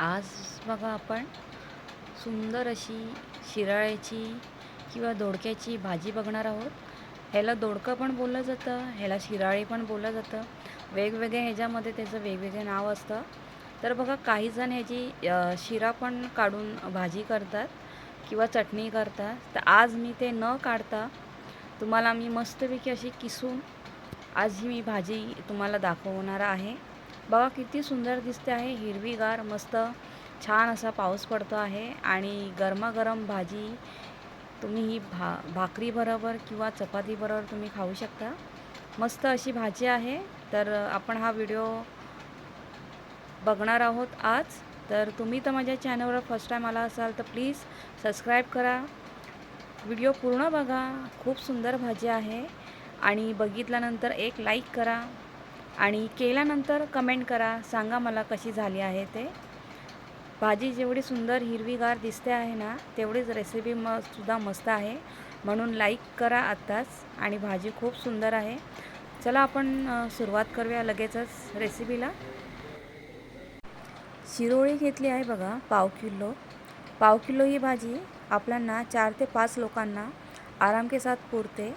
आज बघा आपण सुंदर अशी शिराळ्याची किंवा दोडक्याची भाजी बघणार आहोत. ह्याला दोडकं पण बोललं जातं ह्याला शिराळे पण बोललं जातं. वेगवेगळ्या ह्याच्यामध्ये त्याचं वेगवेगळे नाव असतं. तर बघा काही जण ह्याची शिरा पण काढून भाजी करतात किंवा चटणी करतात. तर आज मी ते न काढता तुम्हाला मी मस्तपैकी अशी किसून आज ही मी भाजी तुम्हाला दाखवणार आहे. बघा किती सुंदर दिसते आहे हिरवीगार मस्त छान असा पाऊस पडतो आहे आणि गरमागरम भाजी तुम्ही ही भा भाकरीबरोबर किंवा चपातीबरोबर तुम्ही खाऊ शकता. मस्त अशी भाजी आहे. तर आपण हा व्हिडिओ बघणार आहोत आज. तर तुम्ही तर माझ्या चॅनलवर फर्स्ट टाईम आला असाल तर प्लीज सबस्क्राईब करा. व्हिडिओ पूर्ण बघा. खूप सुंदर भाजी आहे. आणि बघितल्यानंतर एक लाईक करा. आणि केल्यानंतर कमेंट करा सांगा मला कशी झाली आहे ते. भाजी जेवढी सुंदर हिरवीगार दिसते आहे ना तेवढीच रेसिपी म सुद्धा मस्त आहे. म्हणून लाईक करा आत्ताच आणि भाजी खूप सुंदर आहे. चला आपण सुरुवात करूया लगेचच रेसिपीला शिरोळी घेतली आहे बघा पाव किलो. पाव किलो ही भाजी आपल्यांना चार ते पाच लोकांना आराम के साथ पुरते.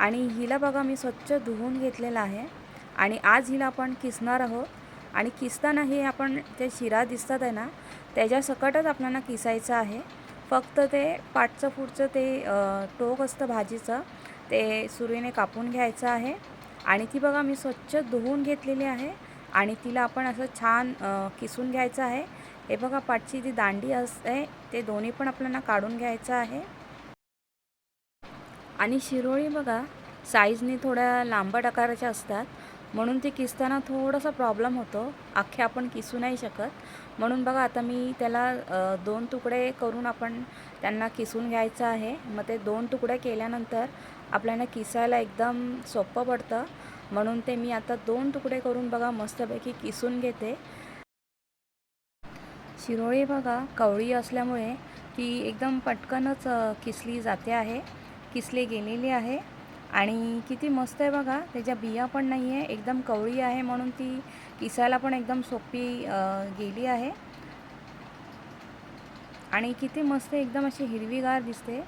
आणि हिला बघा मी स्वच्छ धुवून घेतलेलं आहे. आणि आज हिला आपण किसणार आहोत. आणि किसताना हे आपण ते शिरा दिसतात आहे ना त्याच्या सकटच आपल्याला किसायचं आहे. फक्त ते पाठचं पुढचं ते टोक असतं भाजीचं ते सुरीने कापून घ्यायचं आहे. आणि ती बघा मी स्वच्छ धुवून घेतलेली आहे. आणि तिला आपण असं छान किसून घ्यायचं आहे. हे बघा पाठची जी दांडी असते ते दोन्ही पण आपल्याला काढून घ्यायचं आहे. आणि शिरोळी बघा साईजने थोड्या लांबट आकाराच्या असतात. म्हणून ते किसताना थोडासा प्रॉब्लेम होतो. अख्खे आपण किसू नाही शकत. म्हणून बघा आता मी त्याला दोन तुकडे करून आपण त्यांना किसून घ्यायचं आहे. मग ते दोन तुकडे केल्यानंतर आपल्याला किसायला एकदम सोपं पडतं. म्हणून ते मी आता दोन तुकडे करून बघा मस्तपैकी किसून घेते. शिरोळी बघा कवळी असल्यामुळे ती एकदम पटकनच किसली जाते आहे. किसली गेलेली आहे. आणि किती मस्त आहे बघा त्याच्या बिया पण नाही आहे एकदम कवळी आहे म्हणून ती किसायला पण एकदम सोपी गेली आहे. आणि किती मस्त एकदम अशी हिरवीगार दिसते.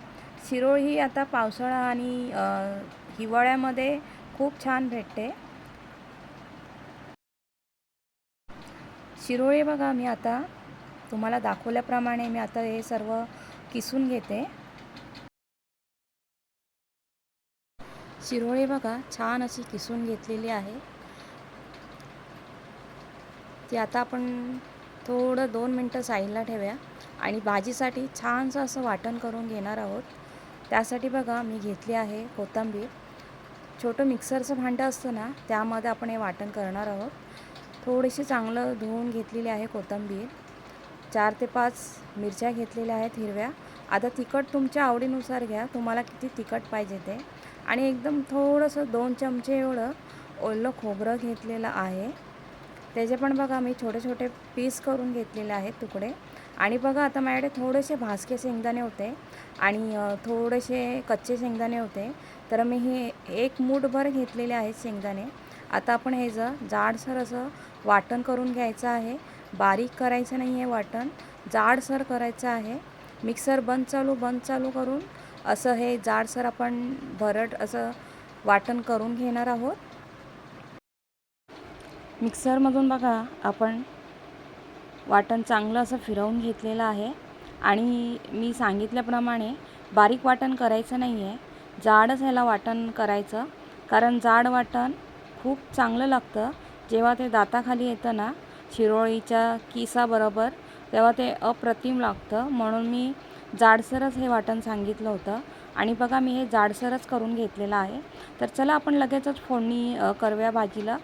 शिरोळ ही आता पावसाळा आणि हिवाळ्यामध्ये खूप छान भेटते. शिरोळे बघा मी आता तुम्हाला दाखवल्याप्रमाणे मी आता हे सर्व किसून घेते. शिरोळे बघा छान अशी किसून घेतलेली आहे. ती आता आपण थोडं दोन मिनटं साईडला ठेवूया आणि भाजीसाठी छानसं असं वाटण करून घेणार आहोत. त्यासाठी बघा मी घेतली आहे कोथिंबीर. छोटं मिक्सरचं भांडं असतं ना त्यामध्ये आपण हे वाटण करणार आहोत. थोडीशी चांगलं धुवून घेतलेली आहे कोथिंबीर. चार ते पाच मिरच्या घेतलेल्या आहेत हिरव्या. आता तिखट तुमच्या आवडीनुसार घ्या. तुम्हाला किती तिखट पाहिजे ते. आणि एकदम थोडंसं दोन चमचे एवढं ओलं खोबरं घेतलेलं आहे. त्याचे पण बघा मी छोटे छोटे पीस करून घेतलेले आहेत तुकडे. आणि बघा आता माझ्याकडे थोडेसे भासके शेंगदाणे होते आणि थोडेसे कच्चे शेंगदाणे होते. तर मी हे एक मूठभर घेतलेले आहेत शेंगदाणे. आता आपण हे जर जाडसर असं वाटण करून घ्यायचं आहे. बारीक करायचं नाही आहे वाटण. जाडसर करायचं आहे. मिक्सर बंद चालू बंद चालू करून असं हे जाडसर आपण भरट असं वाटण करून घेणार आहोत. मिक्सरमधून बघा आपण वाटण चांगलं असं फिरवून घेतलेलं आहे. आणि मी सांगितल्याप्रमाणे बारीक वाटण करायचं नाही आहे जाडच ह्याला वाटण करायचं. कारण जाड वाटण खूप चांगलं लागतं. जेव्हा ते दाताखाली येतं ना शिरोळीच्या किसाबरोबर तेव्हा ते अप्रतिम लागतं. म्हणून मी जाडसरच हे वाटण सांगितलं होतं. आणि बघा मी हे जाडसरच करून घेतलेलं आहे. तर चला आपण लगेचच फोडणी करूया भाजीला.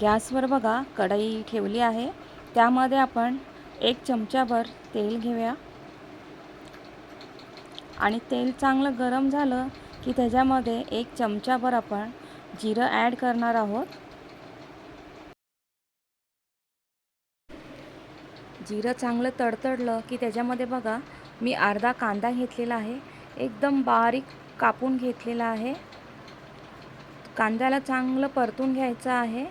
गॅसवर बघा कढई ठेवली आहे. त्यामध्ये आपण एक चमचाभर तेल घेऊया. आणि तेल चांगलं गरम झालं की त्याच्यामध्ये एक चमचाभर आपण जिरं ॲड करणार आहोत. जिरं चांगलं तडतडलं की त्याच्यामध्ये बघा मी अर्धा कांदा घेतलेला आहे. एकदम बारीक कापून घेतलेला आहे. कांद्याला चांगलं परतून घ्यायचं आहे.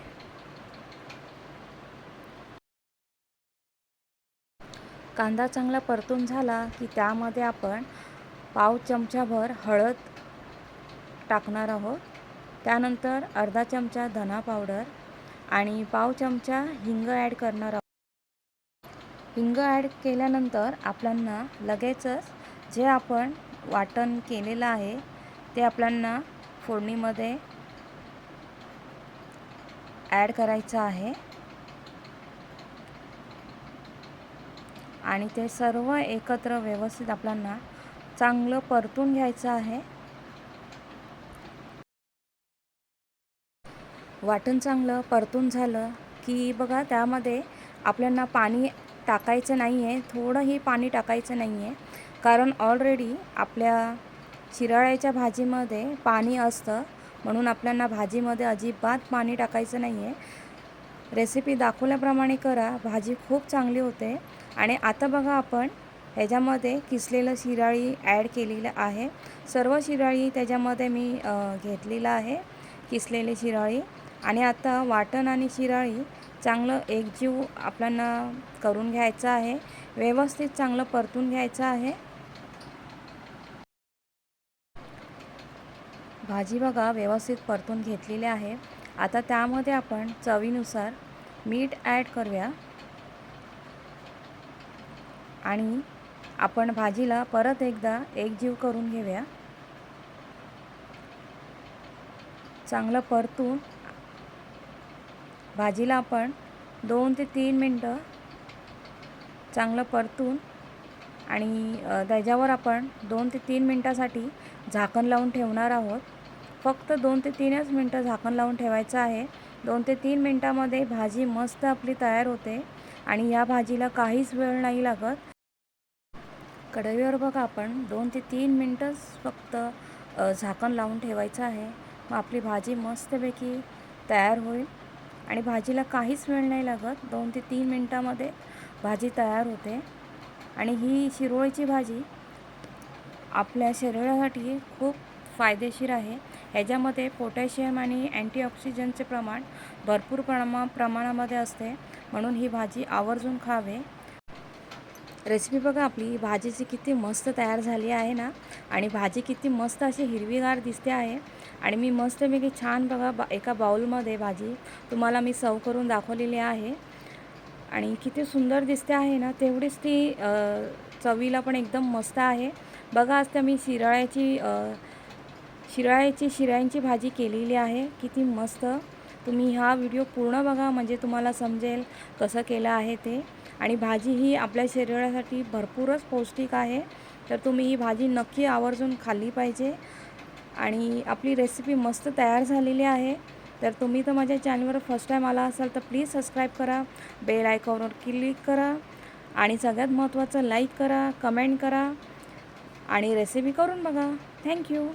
कांदा चांगला परतून झाला की त्यामध्ये आपण पाव चमचाभर हळद टाकणार आहोत. त्यानंतर अर्धा चमचा धना पावडर आणि पाव चमचा हिंग ॲड करणार आहोत. हिंग ॲड केल्यानंतर आपल्यांना लगेचच जे आपण वाटण केलेलं आहे ते आपल्यांना फोडणीमध्ये ॲड करायचं आहे. आणि ते सर्व एकत्र व्यवस्थित आपल्यांना चांगलं परतून घ्यायचं आहे. वाटण चांगलं परतून झालं की बघा त्यामध्ये आपल्यांना पाणी टाकायचं नाही आहे थोडंही पाणी टाकायचं नाही आहे कारण ऑलरेडी आपल्या शिराळ्याच्या भाजीमध्ये पाणी असतं. म्हणून आपल्यांना भाजीमध्ये अजिबात पाणी टाकायचं नाही आहे रेसिपी दाखवल्याप्रमाणे करा. भाजी खूप चांगली होते. आणि आता बघा आपण ह्याच्यामध्ये किसलेलं शिराळी ॲड केलेलं आहे. सर्व शिराळी त्याच्यामध्ये मी घेतलेलं आहे किसलेली शिराळी. आणि आता वाटण आणि शिराळी चांगलं एकजीव आपल्याला करून घ्यायचं आहे. व्यवस्थित चांगलं परतून घ्यायचं आहे. भाजी बघा व्यवस्थित परतून घेतलेली आहे. आता त्यामध्ये आपण चवीनुसार मीठ ॲड करूया. आणि आपण भाजीला परत एकदा एकजीव करून घेऊया. चांगलं परतून भाजीला आपण दोन ते तीन मिनटं चांगलं परतून आणि त्याच्यावर आपण दोन ते तीन मिनटासाठी झाकण लावून ठेवणार आहोत. फक्त दोन ते तीनच मिनटं झाकण लावून ठेवायचं आहे. दोन ते तीन मिनटामध्ये भाजी मस्त आपली तयार होते आणि या भाजीला काहीच वेळ नाही लागत. कढईवर बघा आपण दोन ते तीन मिनटंच फक्त झाकण लावून ठेवायचं आहे. मग आपली भाजी मस्तपैकी तयार होईल. आणि भाजीला काहीच वेळ नाही लागत. दोन ते तीन मिनटामध्ये भाजी तयार होते. आणि ही शिरोळीची भाजी आपल्या शरीरासाठी खूप फायदेशीर आहे. ह्याच्यामध्ये पोटॅशियम आणि अँटीऑक्सिजनचे प्रमाण भरपूर प्रमा प्रमाणामध्ये असते. म्हणून ही भाजी आवर्जून खावे. रेसिपी बघा आपली भाजीची किती मस्त तयार झाली आहे ना आणि भाजी किती मस्त अशी हिरवीगार दिसते आहे. आणि मी मस्तपैकी छान बघा बा एका बाऊलमध्ये भाजी तुम्हाला मी सर्व करून दाखवलेली आहे. आणि किती सुंदर दिसते आहे ना तेवढीच ती चवीला पण एकदम मस्त आहे. बघा आज त्या मी शिराळ्याची शिराळ्याची शिराळ्यांची भाजी केलेली आहे. किती मस्त. तुम्ही हा व्हिडिओ पूर्ण बघा म्हणजे तुम्हाला समजेल कसं केलं आहे ते. आणि भाजी ही आपल्या शरीरासाठी भरपूरच पौष्टिक आहे. तर तुम्ही ही भाजी नक्की आवर्जून खाल्ली पाहिजे. आणि आपली रेसिपी मस्त तयार झालेली आहे. तर तुम्ही तर माझ्या चॅनलवर फर्स्ट टाईम आला असाल तर प्लीज सबस्क्राईब करा. बेल आयकॉनवर क्लिक करा. आणि सगळ्यात महत्त्वाचं लाईक करा कमेंट करा. आणि रेसिपी करून बघा. थँक्यू